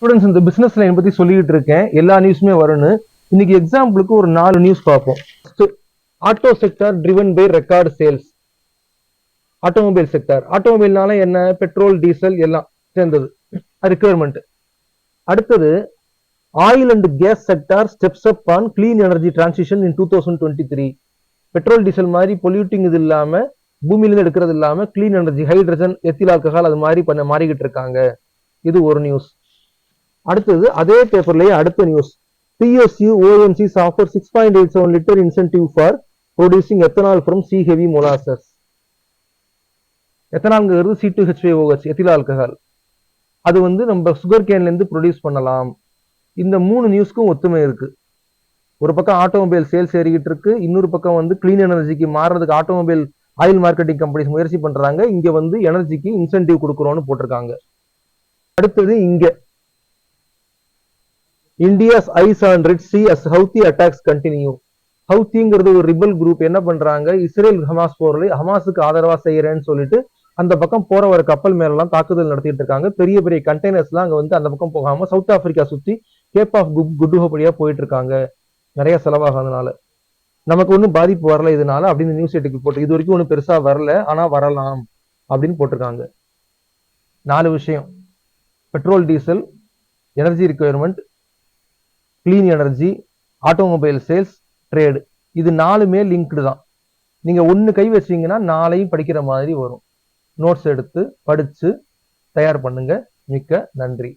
Students இந்த business line பத்தி சொல்லிட்டு இருக்கேன். எல்லா நியூஸுமே வரும்னு. இன்னைக்கு எக்ஸாம்பிளுக்கு ஒரு நாலு நியூஸ் பார்ப்போம். Auto sector driven by record sales automobile sector ஆட்டோமொபைல்னால என்ன? பெட்ரோல் டீசல் எல்லாம் சேர்ந்தது. ரிக்குவயர்மெண்ட் அடுத்தது oil and gas sector steps up on clean energy transition in two thousand twenty three petrol diesel மாதிரி பொல்யூட்டிங் இது இல்லாம பூமியிலிருந்து எடுக்கிறது இல்லாம clean energy hydrogen ethyl alcohol அது மாதிரி பண்ண மாறிக்கிட்டு இருக்காங்க. இது ஒரு நியூஸ் அடுத்தது அதே பேப்பர்லயே அடுத்த news PSU OMCs offer six point eight seven litre incentive for producing ethanol from C heavy molasses எத்தனால்ங்கிறது C two HOH ethyl alcohol அது வந்து நம்ம சுகர் கேன்லேருந்து ப்ரொடியூஸ் பண்ணலாம். இந்த மூணு நியூஸ்க்கும் ஒத்துமை இருக்கு. ஒரு பக்கம் ஆட்டோமொபைல் சேல்ஸ் ஏறிக்கிட்டு இருக்கு. இன்னொரு பக்கம் வந்து கிளீன் எனர்ஜிக்கு மாறுறதுக்கு ஆட்டோமொபைல் ஆயில் மார்க்கெட்டிங் கம்பெனிஸ் முயற்சி பண்றாங்க. இங்க வந்து எனர்ஜிக்கு இன்சென்டிவ் கொடுக்குறோன்னு போட்டிருக்காங்க. அடுத்தது இங்கே. India's eyes on Red Sea as Houthi attacks continue ஹவுத்திங்கிறது ஒரு ரிபல் குரூப் என்ன பண்றாங்க? இஸ்ரேல் ஹமாஸ் போரில் ஹமாஸுக்கு ஆதரவா செய்யறேன்னு சொல்லிட்டு அந்த பக்கம் போற ஒரு கப்பல் மேலெல்லாம் தாக்குதல் நடத்திட்டு இருக்காங்க. பெரிய பெரிய கண்டெய்னர்ஸ் எல்லாம் அங்க வந்து அந்த பக்கம் போகாம சவுத் ஆப்பிரிக்கா சுத்தி கேப் ஆஃப் குட்டுஹோபடியா போயிட்டு இருக்காங்க. நிறைய செலவாகாதனால. நமக்கு ஒன்றும் பாதிப்பு வரல இதனால அப்படின்னு நியூஸ் எட்டுக்கு போட்டு இது வரைக்கும் ஒன்றும் பெருசா வரல ஆனா வரலாம் அப்படின்னு போட்டிருக்காங்க. நாலு விஷயம். Petrol diesel energy requirement clean energy automobile sales trade இது நாலுமே லிங்க்டு தான். நீங்கள் ஒன்று கை வச்சீங்கன்னா நாளையும் படிக்கிற மாதிரி வரும். நோட்ஸ் எடுத்து படித்து தயார் பண்ணுங்க. மிக்க நன்றி.